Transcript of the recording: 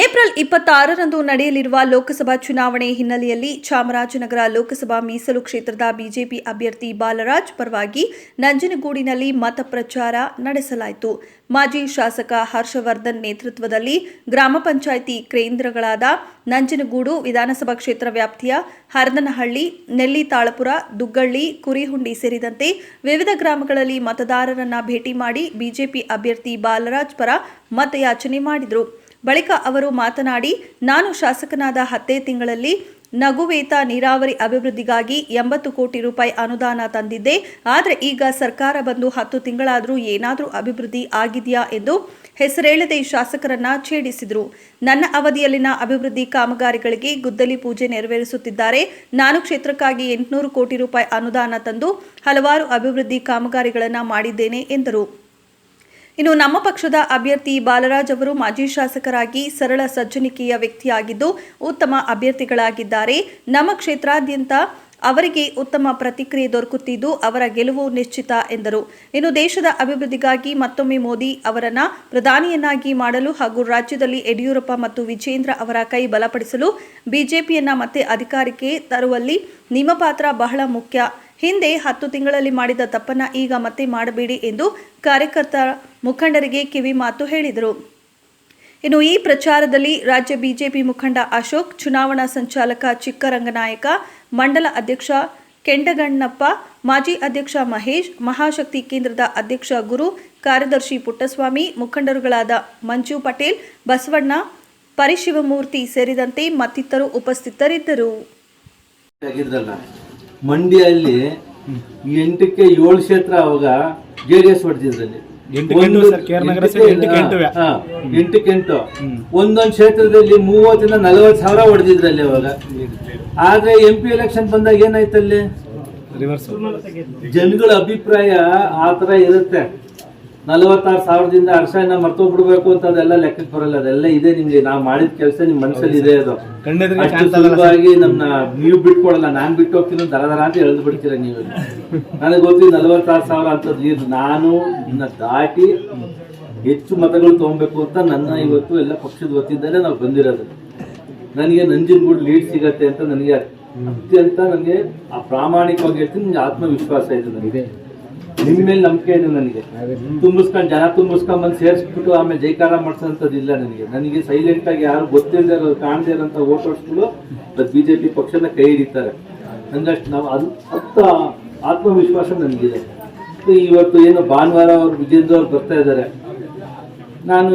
April ಇಪ್ಪತ್ತಾರರಂದು ನಡೆಯಲಿರುವ ಲೋಕಸಭಾ ಚುನಾವಣೆ ಹಿನ್ನೆಲೆಯಲ್ಲಿ ಚಾಮರಾಜನಗರ ಲೋಕಸಭಾ ಮೀಸಲು ಕ್ಷೇತ್ರದ ಬಿಜೆಪಿ ಅಭ್ಯರ್ಥಿ ಬಾಲರಾಜ್ ಪರವಾಗಿ ನಂಜನಗೂಡಿನಲ್ಲಿ ಮತ ಪ್ರಚಾರ ನಡೆಸಲಾಯಿತು. ಮಾಜಿ ಶಾಸಕ ಹರ್ಷವರ್ಧನ್ ನೇತೃತ್ವದಲ್ಲಿ ಗ್ರಾಮ ಪಂಚಾಯಿತಿ ಕೇಂದ್ರಗಳಾದ ನಂಜನಗೂಡು ವಿಧಾನಸಭಾ ಕ್ಷೇತ್ರ ವ್ಯಾಪ್ತಿಯ ಹರದನಹಳ್ಳಿ ನೆಲ್ಲಿತಾಳಪುರ ದುಗ್ಗಳ್ಳಿ, ಕುರಿಹುಂಡಿ ಸೇರಿದಂತೆ ವಿವಿಧ ಗ್ರಾಮಗಳಲ್ಲಿ ಮತದಾರರನ್ನ ಭೇಟಿ ಮಾಡಿ ಬಿಜೆಪಿ ಅಭ್ಯರ್ಥಿ ಬಾಲರಾಜ್ ಪರ ಮತಯಾಚನೆ ಮಾಡಿದರು. ಬಳಿಕ ಅವರು ಮಾತನಾಡಿ, ನಾನು ಶಾಸಕನಾದ ಹತ್ತೇ ತಿಂಗಳಲ್ಲಿ ನಗುವೇತ ನೀರಾವರಿ ಅಭಿವೃದ್ಧಿಗಾಗಿ ಎಂಬತ್ತು ಕೋಟಿ ರೂಪಾಯಿ ಅನುದಾನ ತಂದಿದ್ದೆ. ಆದರೆ ಈಗ ಸರ್ಕಾರ ಬಂದು ಹತ್ತು ತಿಂಗಳಾದರೂ ಏನಾದರೂ ಅಭಿವೃದ್ಧಿ ಆಗಿದೆಯಾ ಎಂದು ಹೆಸರೇಳದೆ ಶಾಸಕರನ್ನ ಛೇಡಿಸಿದರು. ನನ್ನ ಅವಧಿಯಲ್ಲಿನ ಅಭಿವೃದ್ಧಿ ಕಾಮಗಾರಿಗಳಿಗೆ ಗುದ್ದಲಿ ಪೂಜೆ ನೆರವೇರಿಸುತ್ತಿದ್ದಾರೆ. ನಾನು ಕ್ಷೇತ್ರಕ್ಕಾಗಿ ಎಂಟುನೂರು ಕೋಟಿ ರೂಪಾಯಿ ಅನುದಾನ ತಂದು ಹಲವಾರು ಅಭಿವೃದ್ಧಿ ಕಾಮಗಾರಿಗಳನ್ನು ಮಾಡಿದ್ದೇನೆ ಎಂದರು. ಇನ್ನು ನಮ್ಮ ಪಕ್ಷದ ಅಭ್ಯರ್ಥಿ ಬಾಲರಾಜ್ ಅವರು ಮಾಜಿ ಶಾಸಕರಾಗಿ ಸರಳ ಸಜ್ಜನಿಕೆಯ ವ್ಯಕ್ತಿಯಾಗಿದ್ದು ಉತ್ತಮ ಅಭ್ಯರ್ಥಿಗಳಾಗಿದ್ದಾರೆ. ನಮ್ಮ ಕ್ಷೇತ್ರಾದ್ಯಂತ ಅವರಿಗೆ ಉತ್ತಮ ಪ್ರತಿಕ್ರಿಯೆ ದೊರಕುತ್ತಿದ್ದು ಅವರ ಗೆಲುವು ನಿಶ್ಚಿತ ಎಂದರು. ಇನ್ನು ದೇಶದ ಅಭಿವೃದ್ಧಿಗಾಗಿ ಮತ್ತೊಮ್ಮೆ ಮೋದಿ ಅವರನ್ನ ಪ್ರಧಾನಿಯನ್ನಾಗಿ ಮಾಡಲು ಹಾಗೂ ರಾಜ್ಯದಲ್ಲಿ ಯಡಿಯೂರಪ್ಪ ಮತ್ತು ವಿಜೇಂದ್ರ ಅವರ ಕೈ ಬಲಪಡಿಸಲು ಬಿಜೆಪಿಯನ್ನ ಮತ್ತೆ ಅಧಿಕಾರಕ್ಕೆ ತರುವಲ್ಲಿ ನಿಮ್ಮ ಪಾತ್ರ ಬಹಳ ಮುಖ್ಯ. ಹಿಂದೆ ಹತ್ತು ತಿಂಗಳಲ್ಲಿ ಮಾಡಿದ ತಪ್ಪನ್ನ ಈಗ ಮತ್ತೆ ಮಾಡಬೇಡಿ ಎಂದು ಕಾರ್ಯಕರ್ತ ಮುಖಂಡರಿಗೆ ಕಿವಿ ಮಾತು ಹೇಳಿದರು. ಇನ್ನು ಈ ಪ್ರಚಾರದಲ್ಲಿ ರಾಜ್ಯ ಬಿಜೆಪಿ ಮುಖಂಡ ಅಶೋಕ್, ಚುನಾವಣಾ ಸಂಚಾಲಕ ಚಿಕ್ಕರಂಗನಾಯಕ, ಮಂಡಲ ಅಧ್ಯಕ್ಷ ಕೆಂಡಗಣ್ಣಪ್ಪ, ಮಾಜಿ ಅಧ್ಯಕ್ಷ ಮಹೇಶ್, ಮಹಾಶಕ್ತಿ ಕೇಂದ್ರದ ಅಧ್ಯಕ್ಷ ಗುರು ಕಾರ್ಯದರ್ಶಿ ಪುಟ್ಟಸ್ವಾಮಿ, ಮುಖಂಡರುಗಳಾದ ಮಂಜು ಪಟೇಲ್, ಬಸವಣ್ಣ, ಪರಿಶಿವಮೂರ್ತಿ ಸೇರಿದಂತೆ ಮತ್ತಿತರು ಉಪಸ್ಥಿತರಿದ್ದರು. ಮಂಡ್ಯಲ್ಲಿ ಎಂಟಕ್ಕೆ ಏಳು ಕ್ಷೇತ್ರ ಅವಾಗ ಜೆ ಡಿ ಎಸ್ ಹೊಡೆದಿದ್ರಲ್ಲಿ. ಎಂಟಕ್ಕೆಂಟು ಒಂದೊಂದು ಕ್ಷೇತ್ರದಲ್ಲಿ ಮೂವತ್ತರಿಂದ ನಲವತ್ತು ಸಾವಿರ ಹೊಡೆದಿದ್ರಲ್ಲಿ ಅವಾಗ. ಆದ್ರೆ ಎಂ ಪಿ ಎಲೆಕ್ಷನ್ ಬಂದಾಗ ಏನಾಯ್ತಲ್ಲಿ? ಜನಗಳ ಅಭಿಪ್ರಾಯ ಆ ತರ ಇರುತ್ತೆ. ನಲವತ್ತಾರು ಸಾವಿರದಿಂದ ಅರ್ಶನ ಮರ್ತೋಗ್ಬಿಡ್ಬೇಕು ಅಂತ ಅದೆಲ್ಲ ಲೆಕ್ಕಕ್ಕೆ ಬರಲ್ಲ. ಅದೆಲ್ಲ ಇದೆ ನಿಮ್ಗೆ. ನಾವು ಮಾಡಿದ ಕೆಲಸ ನಿಮ್ ಮನಸ್ಸಲ್ಲಿ ಇದೆ ಅದು. ಅಷ್ಟು ಸುಲಭವಾಗಿ ನಮ್ನ ನೀವು ಬಿಟ್ಕೊಡಲ್ಲ ನಾನ್ ಬಿಟ್ಟು ಹೋಗ್ತೀನಿ ದರ ದರ ಅಂತ ಎಳ್ದು ಬಿಡ್ತೀರ ನೀವು. ನನಗೆ ಗೊತ್ತಿ ನಲವತ್ತಾರು ಸಾವಿರ ಅಂತದ್ದು ಇದು ನಾನು ನಿನ್ನ ದಾಟಿ ಹೆಚ್ಚು ಮತಗಳು ತಗೊಬೇಕು ಅಂತ ನನ್ನ ಇವತ್ತು ಎಲ್ಲ ಪಕ್ಷದ ವತಿಯಿಂದಲೇ ನಾವು ಬಂದಿರೋದು. ನನಗೆ ನಂಜನಗೂಡು ಲೀಡ್ ಸಿಗತ್ತೆ ಅಂತ ನನಗೆ ಅತ್ಯಂತ ನನಗೆ ಆ ಪ್ರಾಮಾಣಿಕವಾಗಿ ಹೇಳ್ತೀನಿ ನನಗೆ ಆತ್ಮವಿಶ್ವಾಸ ಇದೆ ನನಗೆ. ನಿಮ್ಮ ಮೇಲೆ ನಂಬಿಕೆ ಇದೆ ನನಗೆ ತುಂಬಿಸ್ಕೊಂಡು ಜನ ತುಂಬಿಸ್ಕೊಂಡ್ ಬಂದು ಸೇರಿಸ್ಬಿಟ್ಟು ಆಮೇಲೆ ಜೈಕಾರ ಮಾಡಿಸೋಂಥದ್ದಿಲ್ಲ ನನಗೆ. ನನಗೆ ಸೈಲೆಂಟ್ ಆಗಿ ಯಾರು ಗೊತ್ತಿಲ್ಲದೆ ಇರೋ ಕಾಣದೇ ಇರೋಂಥ ವೋಟರ್ಸ್ಗಳು ಬಿಜೆಪಿ ಪಕ್ಷನ ಕೈ ಹಿಡಿತಾರೆ. ಹಂಗಷ್ಟು ನಾವು ಅದು ಅಂತ ಆತ್ಮವಿಶ್ವಾಸ ನನಗಿದೆ. ಇವತ್ತು ಏನು ಭಾನುವಾರ ಅವರು ವಿಜೇಂದ್ರ ಅವ್ರು ಬರ್ತಾ ಇದ್ದಾರೆ ನಾನು